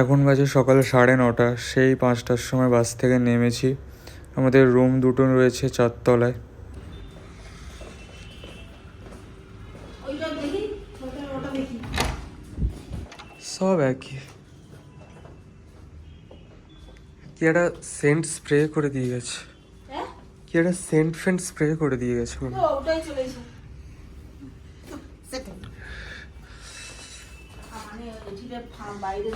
এখন বাজে সকাল সাড়ে নটা। সেই পাঁচটার সময় বাস থেকে নেমেছি। আমাদের রুম দুটো রয়েছে চারতলায়। ওইটা দেখি ওটা ওটা দেখি সব একই। কি একটা সেন্ট স্প্রে করে দিয়ে গেছে। হ্যাঁ? কি একটা সেন্ট ফেন্ট স্প্রে করে দিয়ে গেছে মনে হয়। মানে বাইরে।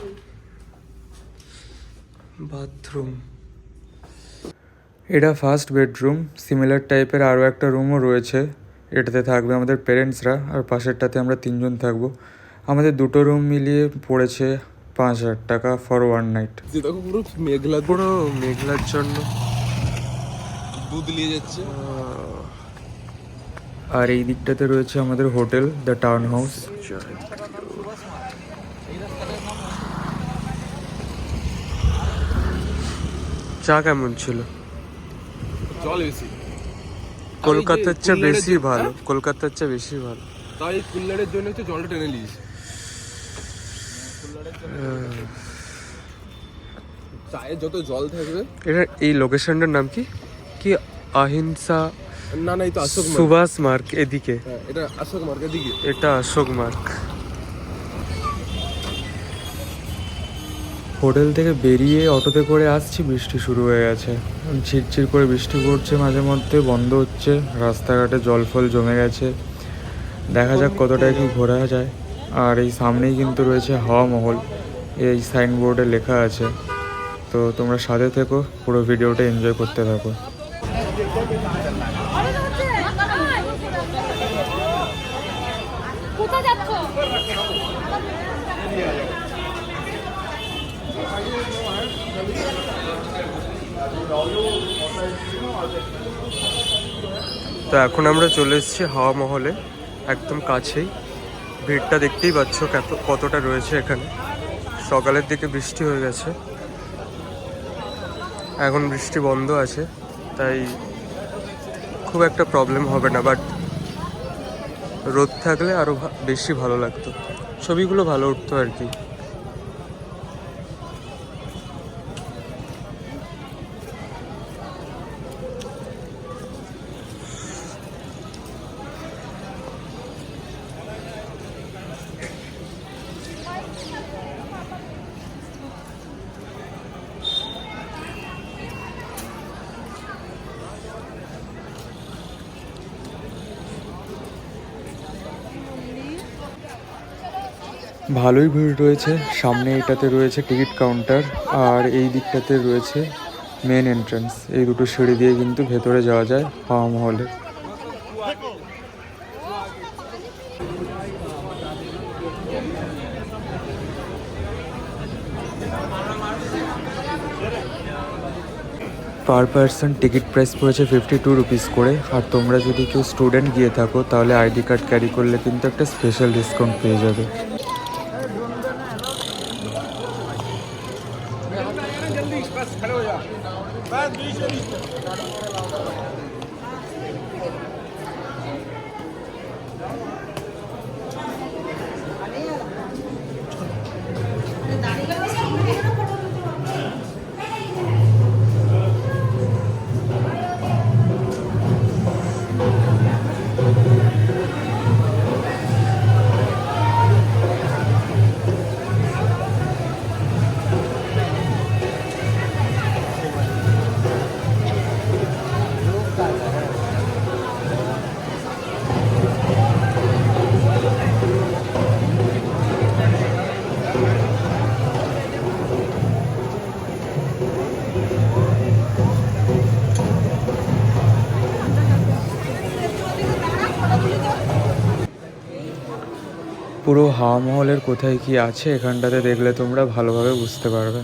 বাথরুম। এটা ফার্স্ট বেডরুম সিমিলার টাইপের আরও একটা রুমও রয়েছে। এটাতে থাকবে আমাদের পেরেন্টসরা আর পাশেরটাতে আমরা তিনজন থাকব। আমাদের দুটো রুম মিলিয়ে পড়েছে পাঁচ হাজার টাকা ফর ওয়ান নাইট দেখো পুরো মেঘলা পুরো মেঘলার জন্য। নিয়ে যাচ্ছে। আর এই দিকটাতে রয়েছে আমাদের হোটেল দ্য টাউন হাউস চা কেমন ছিল? জল বেশি। কলকাতার চেয়ে কুল্লারের বেশি ভালো হ্যাঁ? কলকাতার চেয়ে বেশি ভালো। তাই কুল্লারের জন্য হচ্ছে জলটা টেনে নিয়েছে। চায়ে যত জল থাকবে এটা এই লোকেশনটার নাম কি? কি অহিংসা না না এই তো অশোক সুভাষ মার্গ এদিকে? হ্যাঁ এটা অশোক মার্গের এদিকে। এটা অশোক মার্গ। হোটেল থেকে বেরিয়ে অটোতে করে আসছি, বৃষ্টি শুরু হয়ে গেছে। ঝিরঝির করে বৃষ্টি পড়ছে, মাঝে মধ্যে বন্ধ হচ্ছে, রাস্তাঘাটে জল ফল জমে গেছে। দেখা যাক কতটা কি ঘোরা যায়। আর এই সামনেই কিন্তু রয়েছে হাওয়া মহল, এই সাইনবোর্ডে লেখা আছে। তো তোমরা সাথে থেকো, পুরো ভিডিওটা এনজয় করতে থাকো। কোথায় যাচ্ছ? তো এখন আমরা চলে এসেছি হাওয়া মহলে, একদম কাছেই। ভিড়টা দেখতেই পাচ্ছ কত- কতটা রয়েছে এখানে। সকালের দিকে বৃষ্টি হয়ে গেছে। এখন বৃষ্টি বন্ধ আছে, তাই খুব একটা প্রবলেম হবে না বাট রোদ থাকলে আরও বেশি ভালো লাগতো। ছবিগুলো ভালো উঠতো আর কি। ভালোই ভিড় রয়েছে। সামনে এটাতে রয়েছে টিকিট কাউন্টার আর এই দিকটাতে রয়েছে মেন এন্ট্রান্স এই দুটো সিঁড়ি দিয়ে কিন্তু ভেতরে যাওয়া যায় হাওয়া মহলে। পার পার্সন টিকিট প্রাইস পড়েছে ফিফটি টু রুপিস করে। আর তোমরা যদি কেউ স্টুডেন্ট গিয়ে থাকো, তাহলে আইডি কার্ড ক্যারি করলে কিন্তু একটা স্পেশাল ডিসকাউন্ট পেয়ে যাবে। পুরো হাওয়া মহলের কোথায় কি আছে এখানটাতে দেখলে তোমরা ভালোভাবে বুঝতে পারবে।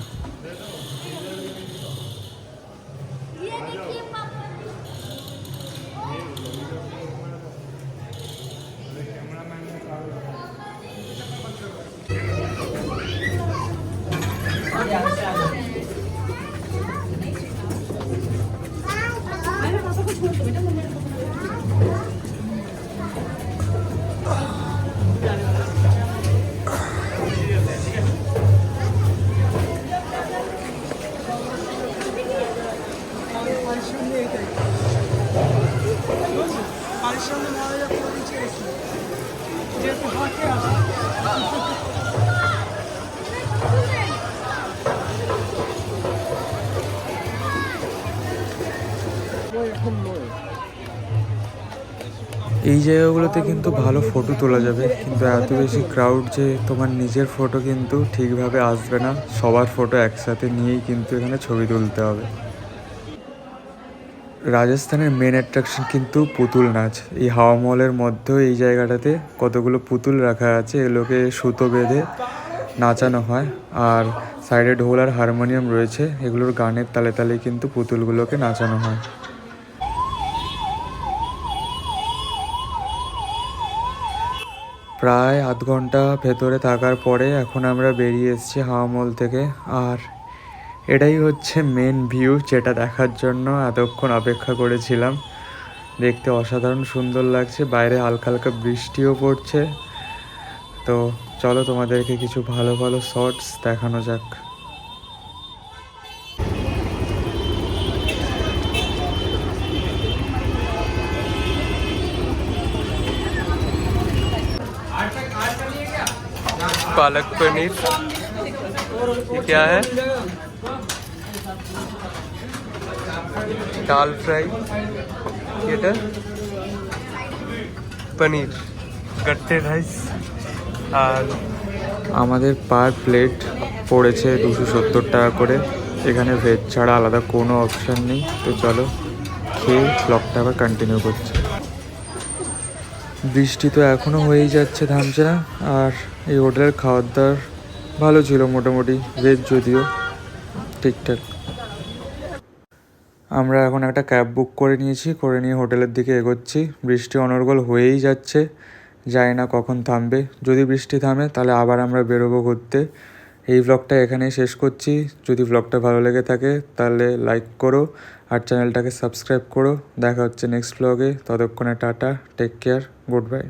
এই জায়গাগুলোতে কিন্তু ভালো ফটো তোলা যাবে, কিন্তু এত বেশি ক্রাউড যে তোমার নিজের ফটো কিন্তু ঠিকভাবে আসবে না। সবার ফটো একসাথে নিয়েই কিন্তু এখানে ছবি তুলতে হবে। রাজস্থানের মেন অ্যাট্রাকশন কিন্তু পুতুল নাচ। এই হাওয়া মহলের মধ্যেও এই জায়গাটাতে কতগুলো পুতুল রাখা আছে, এগুলোকে সুতো বেঁধে নাচানো হয়। আর সাইডে ঢোল আর হারমোনিয়াম রয়েছে, এগুলোর গানের তালে তালে কিন্তু পুতুলগুলোকে নাচানো হয়। প্রায় আধ ঘণ্টা ভেতরে থাকার পরে এখন আমরা বেরিয়ে এসেছি হাওয়া মল থেকে। আর এটাই হচ্ছে মেন ভিউ যেটা দেখার জন্য এতক্ষণ অপেক্ষা করেছিলাম দেখতে অসাধারণ সুন্দর লাগছে বাইরে হালকা হালকা বৃষ্টিও পড়ছে তো চলো তোমাদেরকে কিছু ভালো ভালো শর্টস দেখানো যাক पालक पनीर ये क्या है ডাল ফ্রাই এটা পনির গট্টে রাইস আর আমাদের পার প্লেট পড়েছে দুশো সত্তর টাকা করে। এখানে ভেজ ছাড়া আলাদা কোনো অপশান নেই। তো চলো খেয়ে ব্লগটা আবার কন্টিনিউ করছি। বৃষ্টি তো এখনও হয়েই যাচ্ছে না আর এই হোটেলের খাবার দাওয়ার ভালো ছিল মোটামুটি। ভেজ যদিও ঠিকঠাক। আমরা এখন একটা ক্যাব বুক করে নিয়েছি, করে নিয়ে হোটেলের দিকে এগোচ্ছি। বৃষ্টি অনর্গল হয়েই যাচ্ছে, জানি না কখন থামবে। যদি বৃষ্টি থামে, তাহলে আবার আমরা বেরোবো ঘুরতে। এই ব্লগটা এখানেই শেষ করছি। যদি ব্লগটা ভালো লেগে থাকে, তাহলে লাইক করো আর চ্যানেলটাকে সাবস্ক্রাইব করো। দেখা হচ্ছে নেক্সট ব্লগে ততক্ষণে tata take care good bye